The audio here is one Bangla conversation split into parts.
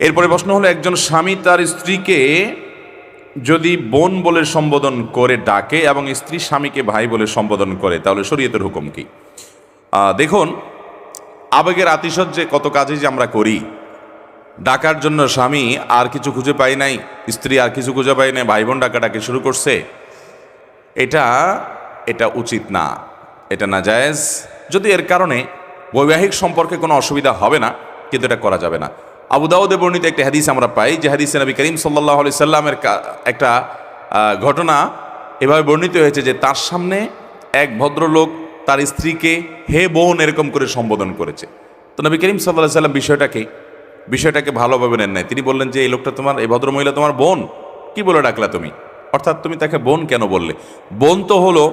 এরপরে প্রশ্ন হলো, একজন স্বামী তার স্ত্রীকে যদি বোন বলে সম্বোধন করে, ডাকে এবং স্ত্রী স্বামীকে ভাই বলে সম্বোধন করে, তাহলে শরীয়তের হুকুম কি? দেখুন, আবেগের আতিশয্যে কত কাজে যে আমরা করি, ডাকার জন্য স্বামী আর কিছু খুঁজে পাই নাই, স্ত্রী আর কিছু খুঁজে পাই নাই ভাই বোন ডাকাটাকে শুরু করছে, এটা এটা উচিত না, এটা না জায়েজ যদি এর কারণে বৈবাহিক সম্পর্কে কোনো অসুবিধা হবে না, কিন্তু এটা করা যাবে না। আবু দাউদে বর্ণিত একটা হাদিস আমরা পাই, যে হাদিসে নবী করিম সাল্লাহ আলি সাল্লামের একটা ঘটনা এভাবে বর্ণিত হয়েছে যে তার সামনে এক ভদ্রলোক তার স্ত্রীকে হে বোন এরকম করে সম্বোধন করেছে। তো নবী করিম সাল্লাহ সাল্লাম বিষয়টাকে বিষয়টাকে ভালোভাবে নেন নাই। তিনি বললেন যে, এই লোকটা তোমার, এই ভদ্রমহিলা তোমার বোন? কি বলে ডাকলা তুমি? অর্থাৎ তুমি তাকে বোন কেন বললে? বোন তো হলো,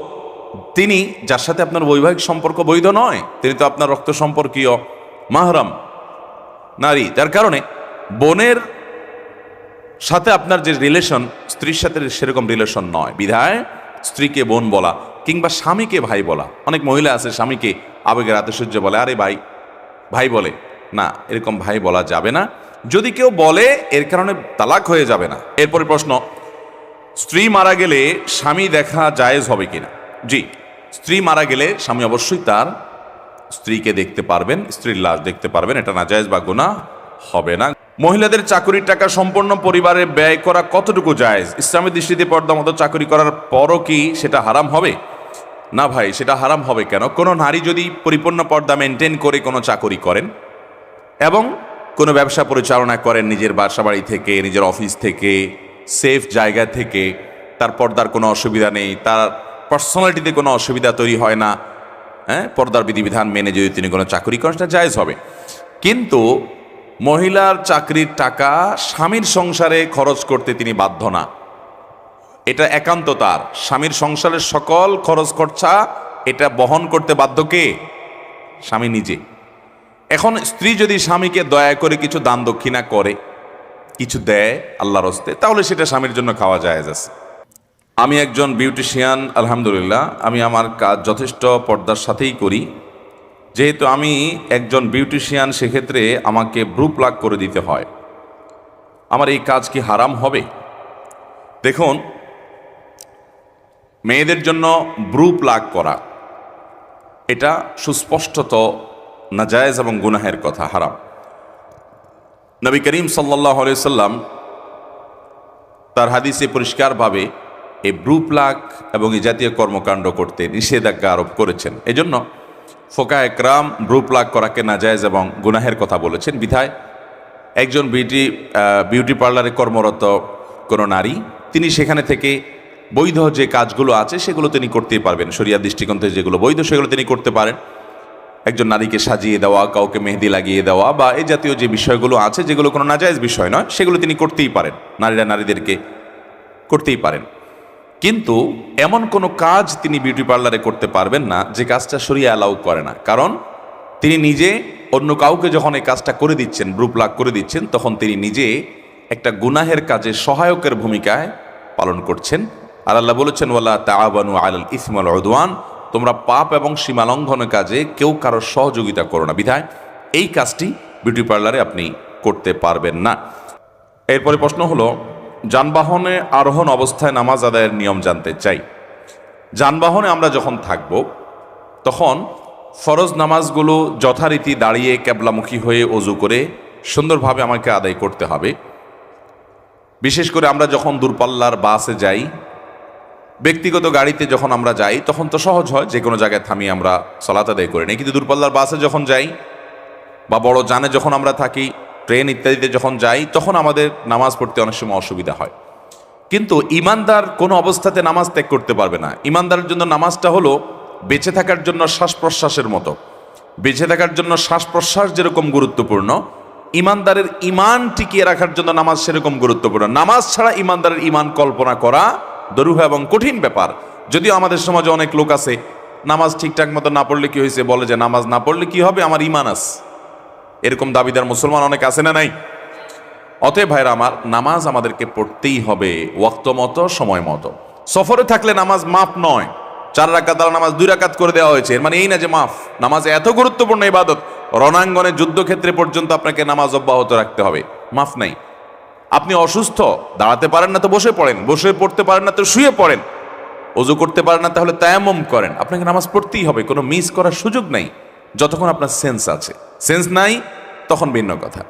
তিনি যার সাথে আপনার বৈবাহিক সম্পর্ক বৈধ নয়, তিনি তো আপনার রক্ত সম্পর্কীয় মাহরাম। নারী। যার কারণে বোনের সাথে আপনার যে রিলেশন স্ত্রীর সাথে সেরকম রিলেশন নয়। বিধায় স্ত্রীকে বোন বলা কিংবা স্বামীকে ভাই বলা। অনেক মহিলা আছে স্বামীকে আবেগের আতিশয্য বলে, আরে ভাই। ভাই বলে, না, এরকম ভাই বলা যাবে না। যদি কেউ বলে, এর কারণে তালাক হয়ে যাবে না। এরপরে প্রশ্ন, স্ত্রী মারা গেলে স্বামী দেখা জায়েজ হবে কিনা? জি, স্ত্রী মারা গেলে স্বামী অবশ্যই তার স্ত্রীকে দেখতে পারবেন, স্ত্রীর লাশ দেখতে পারবেন, এটা নাজায়েজ বা গুনাহ হবে না। মহিলাদের চাকরির টাকা সম্পূর্ণ পরিবারে ব্যয় করা কতটুকু জায়েজ? ইসলামী দৃষ্টিতে পর্দা মতো চাকরি করার পরও কি সেটা হারাম হবে? না ভাই, সেটা হারাম হবে কেন? কোনো নারী যদি পরিপূর্ণ পর্দা মেনটেন করে কোনো চাকরি করেন এবং কোনো ব্যবসা পরিচালনা করেন নিজের বাসা বাড়ি থেকে, নিজের অফিস থেকে সেফ জায়গা থেকে, তার পর্দার কোনো অসুবিধা নেই, তার পার্সোনালিটিতে কোনো অসুবিধা তৈরি হয় না হ্যাঁ? পর্দার বিধিবিধান মেনে যদি তিনি কোনো চাকরি করেন, সেটা জায়েজ হবে। কিন্তু মহিলার চাকরির টাকা স্বামীর সংসারে খরচ করতে তিনি বাধ্য না। এটা একান্ত তার স্বামীর সংসারের সকল খরচ খরচা এটা বহন করতে বাধ্য কে? স্বামী নিজে। এখন স্ত্রী যদি স্বামীকে দয়া করে কিছু দান দক্ষিণা করে, কিছু দেয় আল্লাহর হস্তে, তাহলে সেটা স্বামীর জন্য খাওয়া যায় আছে। আমি একজন বিউটিশিয়ান, আলহামদুলিল্লাহ। আমি আমার কাজ যথেষ্ট পর্দার সাথেই করি। যেহেতু আমি একজন বিউটিশিয়ান, সেক্ষেত্রে আমাকে ব্রু প্লাগ করে দিতে হয়। আমার এই কাজ কি হারাম হবে? দেখুন, মেয়েদের জন্য ব্রু প্লাগ করা, এটা সুস্পষ্টত নাজায়েজ এবং গুনাহের কথা, হারাম। নবী করিম সাল্লাহ সাল্লাম তার হাদিসে পরিষ্কারভাবে এই ব্রু প্লাগ এবং এই জাতীয় কর্মকাণ্ড করতে নিষেধাজ্ঞা আরোপ করেছেন। এজন্য ফোকা একরাম ব্রু প্লাগ করাকে নাজায়েজ এবং গুনাহের কথা বলেছেন। বিধায় একজন বিউটি বিউটি পার্লারে কর্মরত কোনো নারী, তিনি সেখানে থেকে বৈধ যে কাজগুলো আছে সেগুলো তিনি করতেই পারবেন। শরিয়া দৃষ্টিকোণ থেকে যেগুলো বৈধ সেগুলো তিনি করতে পারেন। একজন নারীকে সাজিয়ে দেওয়া, কাউকে মেহেদি লাগিয়ে দেওয়া বা এই জাতীয় যে বিষয়গুলো আছে যেগুলো কোনো নাজায়জ বিষয় নয়, সেগুলো তিনি করতেই পারেন। নারীরা নারীদেরকে করতেই পারেন। কিন্তু এমন কোনো কাজ তিনি বিউটি পার্লারে করতে পারবেন না যে কাজটা সরিয়ে অ্যালাউ করে না। কারণ তিনি নিজে অন্য কাউকে যখন এই কাজটা করে দিচ্ছেন ব্রুপ লাগ করে দিচ্ছেন, তখন তিনি নিজে একটা গুনাহের কাজে সহায়কের ভূমিকায় পালন করছেন। আর আল্লাহ বলেছেন ওয়াল্লা তাআবানু আলাল ইসমাল উদওয়ান তোমরা পাপ এবং সীমালঙ্ঘনের কাজে কেউ কারোর সহযোগিতা করো না। বিধায় এই কাজটি বিউটি পার্লারে আপনি করতে পারবেন না। এরপরে প্রশ্ন হলো যানবাহনে আরোহণ অবস্থায় নামাজ আদায়ের নিয়ম জানতে চাই। যানবাহনে আমরা যখন থাকব, তখন ফরজ নামাজগুলো যথারীতি দাঁড়িয়ে ক্যাবলামুখী হয়ে অজু করে সুন্দরভাবে আমাকে আদায় করতে হবে। বিশেষ করে আমরা যখন দূরপাল্লার বাসে যাই, ব্যক্তিগত গাড়িতে যখন আমরা যাই, তখন তো সহজ হয়, যে কোনো জায়গায় থামিয়ে আমরা সলাত আদায় করে নিই। কিন্তু দূরপাল্লার বাসে যখন যাই বা বড় যানে যখন আমরা থাকি ট্রেন ইত্যাদিতে যখন যাই, তখন আমাদের নামাজ পড়তে অনেক সময় অসুবিধা হয়। কিন্তু ইমানদার কোনো অবস্থাতে নামাজ ত্যাগ করতে পারবে না। ইমানদারের জন্য নামাজটা হলো বেঁচে থাকার জন্য শ্বাস প্রশ্বাসের মতো। বেঁচে থাকার জন্য শ্বাস প্রশ্বাস যেরকম গুরুত্বপূর্ণ, ইমানদারের ইমান টিকিয়ে রাখার জন্য নামাজ সেরকম গুরুত্বপূর্ণ। নামাজ ছাড়া ইমানদারের ইমান কল্পনা করা দরুহ এবং কঠিন ব্যাপার। যদিও আমাদের সমাজে অনেক লোক আছে, নামাজ ঠিকঠাক মতো না পড়লে কি হয়েছে? বলে যে, নামাজ না পড়লে কি হবে? আমার ইমান আছে। এরকম দাবিদার মুসলমান অনেক আছে না নাই? অতএব ভাইরা আমার, নামাজ আমাদেরকে পড়তেই হবে ওয়াক্ত মতো সময় মতো সফরে থাকলে নামাজ মাফ নয়। চার রাকাত দ্বারা নামাজ দুই রাকাত করে দেওয়া হয়েছে। মানে এই না যে মাফ। নামাজ এত গুরুত্বপূর্ণ ইবাদত, রণাঙ্গনে যুদ্ধক্ষেত্রে পর্যন্ত আপনাকে নামাজ অব্যাহত রাখতে হবে। মাফ নাই। আপনি অসুস্থ, দাঁড়াতে পারেন না তো বসে পড়েন। বসে পড়তে পারেন না তো শুয়ে পড়েন। অজু করতে পারেন না তাহলে তায়াম্মম করেন। আপনাকে নামাজ পড়তেই হবে, কোনো মিস করার সুযোগ নাই। যতক্ষণ আপনার সেন্স আছে। সেন্স নাই, তখন ভিন্ন কথা।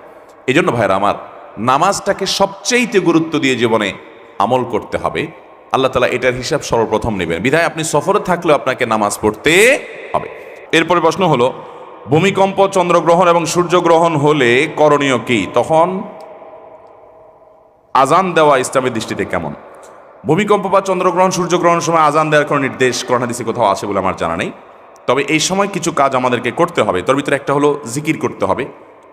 এই জন্য ভাইরা আমার নামাজটাকে সবচেয়েতে গুরুত্ব দিয়ে জীবনে আমল করতে হবে। আল্লাহ তালা এটার হিসাব সর্বপ্রথম নেবেন। বিধায় আপনি সফরে থাকলেও আপনাকে নামাজ পড়তে হবে। এরপরে প্রশ্ন হলো, ভূমিকম্প, চন্দ্রগ্রহণ এবং সূর্যগ্রহণ হলে করণীয় কি? তখন আজান দেওয়া ইসলামের দৃষ্টিতে কেমন? ভূমিকম্প বা চন্দ্রগ্রহণ, সূর্যগ্রহণের সময় আজান দেওয়ার কোনো নির্দেশ করোনাদিসে কোথাও আছে বলে আমার জানা নেই। তবে এই সময় কিছু কাজ আমাদেরকে করতে হবে। তার ভিতরে একটা হলো জিকির করতে হবে।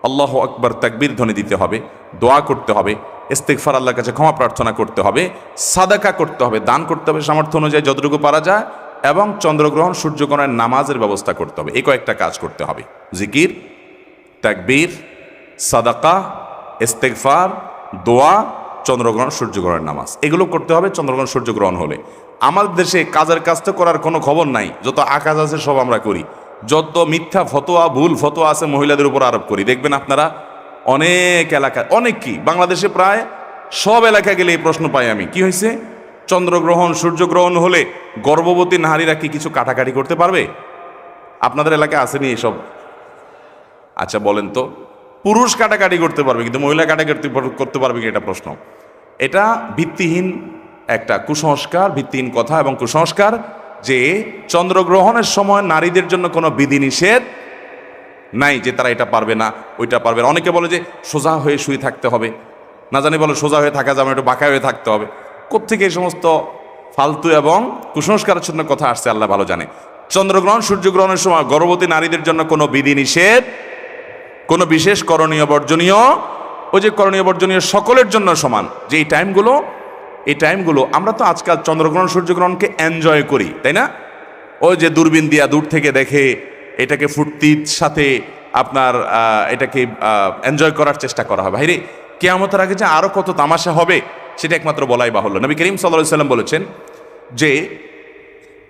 আল্লাহ আকবর তাকবীর ধ্বনি দিতে হবে, দোয়া করতে হবে ইস্তেকফার আল্লাহর কাছে ক্ষমা প্রার্থনা করতে হবে, সাদাকা করতে হবে, দান করতে হবে সামর্থ্য অনুযায়ী যতটুকু পারা যায় এবং চন্দ্রগ্রহণ, সূর্যগ্রহণের নামাজের ব্যবস্থা করতে হবে। এই কয়েকটা কাজ করতে হবে। জিকির, তাকবীর, সাদাকা ইস্তেকফার দোয়া, চন্দ্রগ্রহণ, সূর্যগ্রহণের নামাজ। এগুলো করতে হবে, চন্দ্রগ্রহণ, সূর্যগ্রহণ হলে। আমাদের দেশে কাজের কাজ তো করার কোনো খবর নাই, যত আকাজ আছে সব আমরা করি। যত মিথ্যা ফতোয়া, ভুল ফতোয়া আছে মহিলাদের উপর আরোপ করি। দেখবেন আপনারা অনেক এলাকা, অনেক কি? বাংলাদেশে প্রায় সব এলাকা গেলে এই প্রশ্ন পাই আমি। কি হয়েছে? চন্দ্রগ্রহণ, সূর্যগ্রহণ হলে গর্ভবতী নারীরা কি কিছু কাটাকাটি করতে পারবে? আপনাদের এলাকায় আসেনি এসব? আচ্ছা বলেন তো। পুরুষ কাটাকাটি করতে পারবে, কিন্তু মহিলা কাটাকাটি করতে পারবে কি? এটা প্রশ্ন। এটা ভিত্তিহীন একটা কুসংস্কার ভিত্তিহীন কথা এবং কুসংস্কার যে চন্দ্রগ্রহণের সময় নারীদের জন্য কোনো বিধিনিষেধ নাই যে তারা এটা পারবে না, ওইটা পারবে না। অনেকে বলে যে সোজা হয়ে শুয়ে থাকতে হবে। না জানি বলে সোজা হয়ে থাকা যাবে একটু বাঁকা হয়ে থাকতে হবে। কোথেকে এই সমস্ত ফালতু এবং কুসংস্কারের জন্য কথা আসছে আল্লাহ ভালো জানে। চন্দ্রগ্রহণ, সূর্যগ্রহণের সময় গর্ভবতী নারীদের জন্য কোনো বিধিনিষেধ, কোনো বিশেষ করণীয় বর্জনীয়, ওই যে করণীয় বর্জনীয় সকলের জন্য সমান। যে এই টাইমগুলো এই টাইমগুলো আমরা তো আজকাল চন্দ্রগ্রহণ, সূর্যগ্রহণকে এনজয় করি, তাই না? ওই যে দূরবীন দিয়া দূর থেকে দেখে এটাকে ফুর্তির সাথে আপনার এটাকে এনজয় করার চেষ্টা করা হয় ভাইরে, কেয়ামতের আগে যে আরও কত তামাশা হবে, সেটা একমাত্র বলাই বাহুল্য। নবী করিম সাল্লাহ সাল্লাম বলেছেন যে,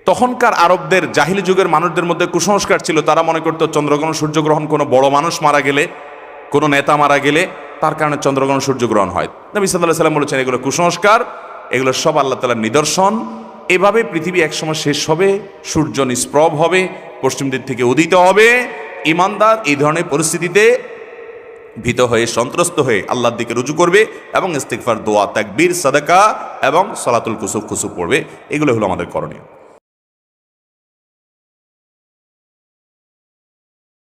তখনকার আরবদের জাহিলি যুগের মানুষদের মধ্যে কুসংস্কার ছিল। তারা মনে করতো, চন্দ্রগ্রহণ, সূর্যগ্রহণ, কোনো বড় মানুষ মারা গেলে, কোনো নেতা মারা গেলে তার কারণে চন্দ্রগ্রহণ সূর্যগ্রহণ হয়। নবী সাল্লাহ সাল্লাম বলেছেন, এগুলো কুসংস্কার, এগুলো সব আল্লাহ তালার নিদর্শন। এভাবে পৃথিবী একসময় শেষ হবে, সূর্য নিষ্প্রভ হবে, পশ্চিম দিক থেকে উদিত হবে। ইমানদার এই ধরনের পরিস্থিতিতে ভীত হয়ে, সন্ত্রস্ত হয়ে আল্লাহর দিকে রুজু করবে এবং ইস্তিকফার দোয়া, তাকবীর, সাদাকা এবং সলাতুল কুসুফ কুসুফ পড়বে। এগুলো হলো আমাদের করণীয়।